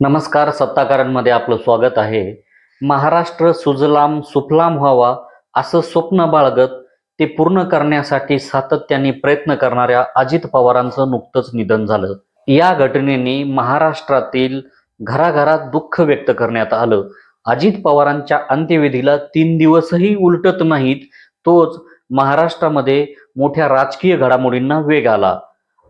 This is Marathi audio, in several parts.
नमस्कार सत्ताकारांमध्ये आपलं स्वागत आहे. महाराष्ट्र सुजलाम सुफलाम व्हावा असं स्वप्न बाळगत ते पूर्ण करण्यासाठी सातत्याने प्रयत्न करणाऱ्या अजित पवारांचं नुकतंच निधन झालं. या घटनेने महाराष्ट्रातील घराघरात दुःख व्यक्त करण्यात आलं. अजित पवारांच्या अंत्यविधीला तीन दिवसही उलटत नाहीत तोच महाराष्ट्रामध्ये मोठ्या राजकीय घडामोडींना वेग आला.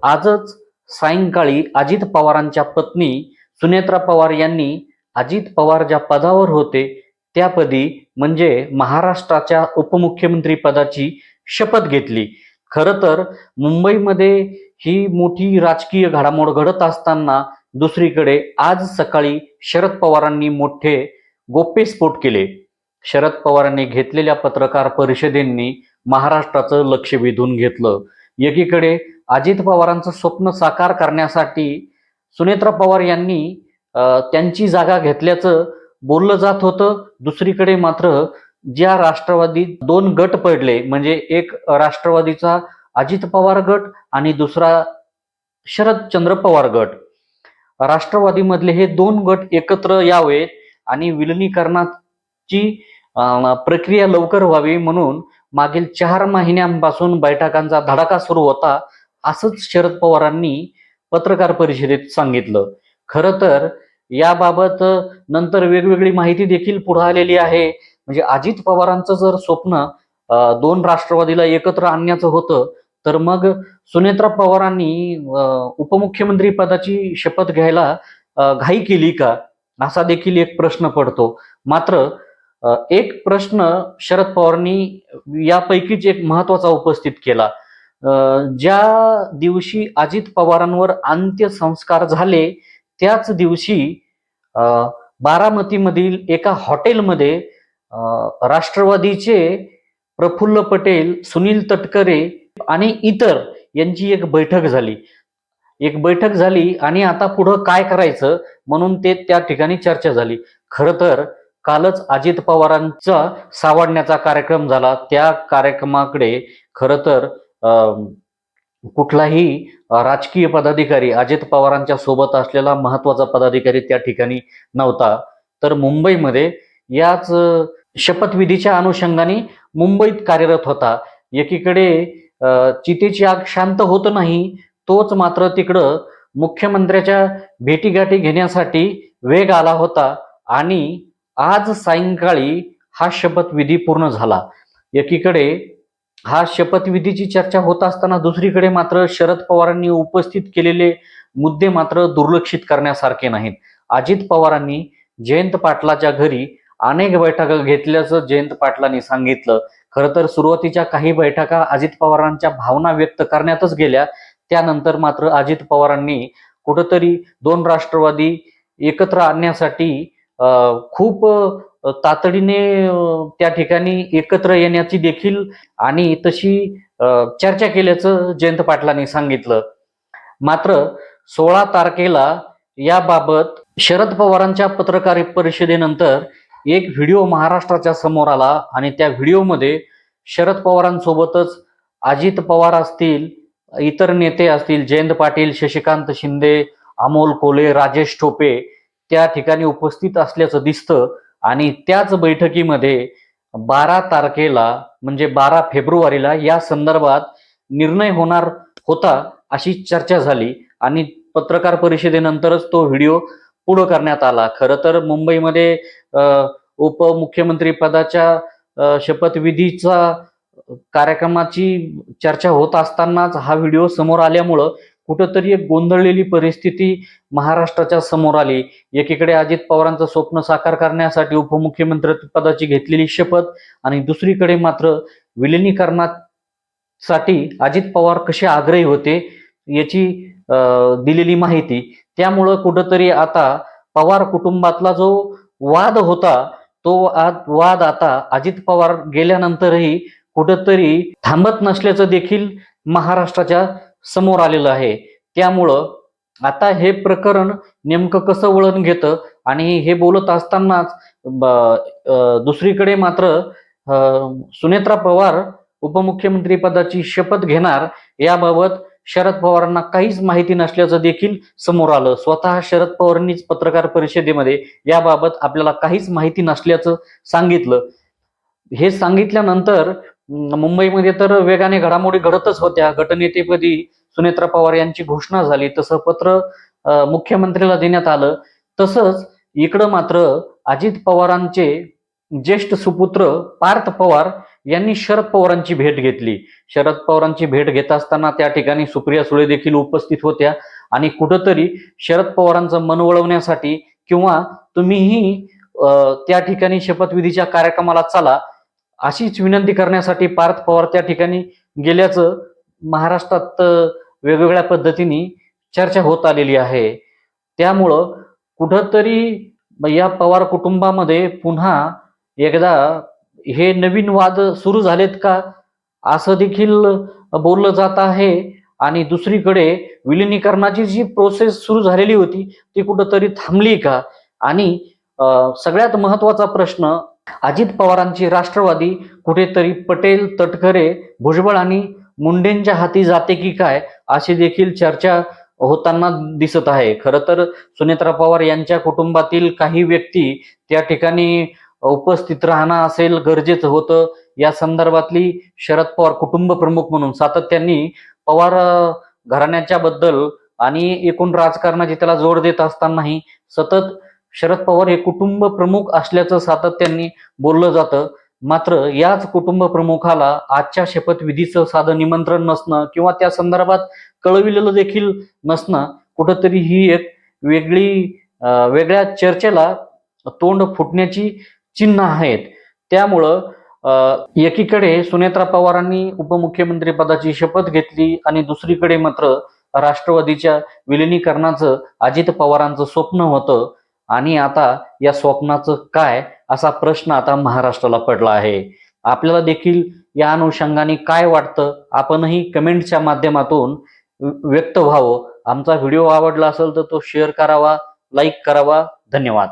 आजच सायंकाळी अजित पवारांच्या पत्नी सुनेत्रा पवार यांनी अजित पवार ज्या पदावर होते त्या पदी म्हणजे महाराष्ट्राच्या उपमुख्यमंत्री पदाची शपथ घेतली. खरं तर मुंबईमध्ये ही मोठी राजकीय घडामोड घडत असताना दुसरीकडे आज सकाळी शरद पवारांनी मोठे गोप्यस्फोट केले. शरद पवारांनी घेतलेल्या पत्रकार परिषदेंनी महाराष्ट्राचं लक्ष वेधून घेतलं. एकीकडे अजित पवारांचं स्वप्न साकार करण्यासाठी सुनेत्रा पवार यांनी त्यांची जागा घेतल्याचं बोललं जात होतं. दुसरीकडे मात्र ज्या राष्ट्रवादीत दोन गट पडले म्हणजे एक राष्ट्रवादीचा अजित पवार गट आणि दुसरा शरदचंद्र पवार गट. राष्ट्रवादीमधले हे दोन गट एकत्र यावेत आणि विलिनीकरणाची प्रक्रिया लवकर व्हावी म्हणून मागील चार महिन्यांपासून बैठकांचा धडाका सुरू होता असंच शरद पवारांनी पत्रकार परिषदेत सांगितलं. खरं तर याबाबत नंतर वेगवेगळी माहिती देखील पुढे आलेली आहे. म्हणजे अजित पवारांचं जर स्वप्न दोन राष्ट्रवादीला एकत्र आणण्याचं होतं तर मग सुनेत्रा पवारांनी उपमुख्यमंत्री पदाची शपथ घ्यायला घाई केली का? असा देखील एक प्रश्न पडतो. मात्र एक प्रश्न शरद पवारांनी यापैकीच एक महत्त्वाचा उपस्थित केला. ज्या दिवशी अजित पवारांवर अंत्यसंस्कार झाले त्याच दिवशी बारामतीमधील एका हॉटेलमध्ये राष्ट्रवादीचे प्रफुल्ल पटेल सुनील तटकरे आणि इतर यांची एक बैठक झाली. एक बैठक झाली आणि आता पुढं काय करायचं म्हणून ते त्या ठिकाणी चर्चा झाली. खरं तर कालच अजित पवारांचा सावडण्याचा कार्यक्रम झाला. त्या कार्यक्रमाकडे खरं तर कुठलाही राजकीय पदाधिकारी अजित पवारांच्या सोबत असलेला महत्त्वाचा पदाधिकारी त्या ठिकाणी नव्हता. तर मुंबईमध्ये याच शपथविधीच्या अनुषंगाने मुंबईत कार्यरत होता. एकीकडे चितेची आग शांत होत नाही तोच मात्र तिकडं मुख्यमंत्र्याच्या भेटीगाठी घेण्यासाठी वेग आला होता आणि आज सायंकाळी हा शपथविधी पूर्ण झाला. एकीकडे हा शपथविधीची चर्चा होत असताना दुसरीकडे मात्र शरद पवारांनी उपस्थित केलेले मुद्दे मात्र दुर्लक्षित करण्यासारखे नाहीत. अजित पवारांनी जयंत पाटलाच्या घरी अनेक बैठका घेतल्याचं जयंत पाटलांनी सांगितलं. खरं तर सुरुवातीच्या काही बैठका अजित पवारांच्या भावना व्यक्त करण्यातच गेल्या. त्यानंतर मात्र अजित पवारांनी कुठंतरी दोन राष्ट्रवादी एकत्र आणण्यासाठी खूप तातडीने त्या ठिकाणी एकत्र येण्याची देखील आणि तशी चर्चा केल्याचं जयंत पाटलांनी सांगितलं. मात्र सोळा तारखेला याबाबत शरद पवारांच्या पत्रकार परिषदेनंतर एक व्हिडिओ महाराष्ट्राच्या समोर आला आणि त्या व्हिडिओमध्ये शरद पवारांसोबतच अजित पवार असतील इतर नेते असतील जयंत पाटील शशिकांत शिंदे अमोल कोले राजेश टोपे त्या ठिकाणी उपस्थित असल्याचं दिसतं. आणि त्याच बैठकीमध्ये बारा तारखेला म्हणजे बारा फेब्रुवारीला या संदर्भात निर्णय होणार होता अशी चर्चा झाली आणि पत्रकार परिषदेनंतरच तो व्हिडिओ पुढं करण्यात आला. खरं तर मुंबईमध्ये उपमुख्यमंत्री पदाच्या शपथविधीचा कार्यक्रमाची चर्चा होत असतानाच हा व्हिडिओ समोर आल्यामुळं कुठंतरी एक गोंधळलेली परिस्थिती महाराष्ट्राच्या समोर आली. एकीकडे अजित पवारांचं स्वप्न साकार करण्यासाठी उपमुख्यमंत्री पदाची घेतलेली शपथ आणि दुसरीकडे मात्र विलिनीकरणासाठी अजित पवार कसे आग्रही होते याची दिलेली माहिती. त्यामुळं कुठंतरी आता पवार कुटुंबातला जो वाद होता तो वाद आता अजित पवार गेल्यानंतरही कुठंतरी थांबत नसल्याचं देखील महाराष्ट्राच्या समोर आलेलं आहे. त्यामुळं आता हे प्रकरण नेमकं कसं वळण घेतं आणि हे बोलत असतानाच ब- दुसरीकडे मात्र सुनेत्रा पवार उपमुख्यमंत्री पदाची शपथ घेणार. याबाबत शरद पवारांना काहीच माहिती नसल्याचं देखील समोर आलं. स्वतः शरद पवारांनीच पत्रकार परिषदेमध्ये याबाबत आपल्याला काहीच माहिती नसल्याचं सांगितलं. हे सांगितल्यानंतर मुंबईमध्ये तर वेगाने घडामोडी घडतच होत्या. गटनेतेपदी सुनेत्रा पवार यांची घोषणा झाली तसं पत्र मुख्यमंत्र्याला देण्यात आलं. तसंच इकडं मात्र अजित पवारांचे ज्येष्ठ सुपुत्र पार्थ पवार यांनी शरद पवारांची भेट घेतली. शरद पवारांची भेट घेत असताना त्या ठिकाणी सुप्रिया सुळे देखील उपस्थित होत्या आणि कुठंतरी शरद पवारांचं मन वळवण्यासाठी किंवा तुम्हीही त्या ठिकाणी शपथविधीच्या कार्यक्रमाला चला अशीच विनंती करण्यासाठी पार्थ पवार त्या ठिकाणी गेल्याचं महाराष्ट्रात वेगवेगळ्या पद्धतीने चर्चा होत आलेली आहे. त्यामुळं कुठंतरी या पवार कुटुंबामध्ये पुन्हा एकदा हे नवीन वाद सुरू झालेत का? असं देखील बोललं जात आहे. आणि दुसरीकडे विलिनीकरणाची जी प्रोसेस सुरू झालेली होती ती कुठंतरी थांबली का? आणि सगळ्यात महत्त्वाचा प्रश्न अजित पवारांची राष्ट्रवादी कुठेतरी पटेल तटकरे भुजबळ आणि मुंडेंच्या हाती जाते की काय अशी देखील चर्चा होताना दिसत आहे. खरं तर सुनेत्रा पवार यांच्या कुटुंबातील काही व्यक्ती त्या ठिकाणी उपस्थित राहणं असेल गरजेचं होतं. या संदर्भातली शरद पवार कुटुंब प्रमुख म्हणून सातत्याने पवार घराण्याच्या बद्दल आणि एकूण राजकारणाची त्याला जोड देत असतानाही सतत शरद पवार हे कुटुंब प्रमुख असल्याचं सातत्याने बोललं जातं. मात्र याच कुटुंब प्रमुखाला आजच्या शपथविधीचं साधं निमंत्रण नसणं किंवा त्या संदर्भात कळविलेलं देखील नसणं कुठंतरी ही एक वेगळी वेगळ्या चर्चेला तोंड फुटण्याची चिन्ह आहेत. त्यामुळं एकीकडे सुनेत्रा पवारांनी उपमुख्यमंत्री पदाची शपथ घेतली आणि दुसरीकडे मात्र राष्ट्रवादीच्या विलिनीकरणाचं अजित पवारांचं स्वप्न होतं. आणि आता या स्वप्नाचं काय असा प्रश्न आता महाराष्ट्राला पडला आहे. आपल्याला देखील या अनुषंगाने काय वाटतं? आपणही कमेंटच्या माध्यमातून व्यक्त व्हावं. आमचा व्हिडिओ आवडला असेल तर तो शेअर करावा लाईक करावा. धन्यवाद.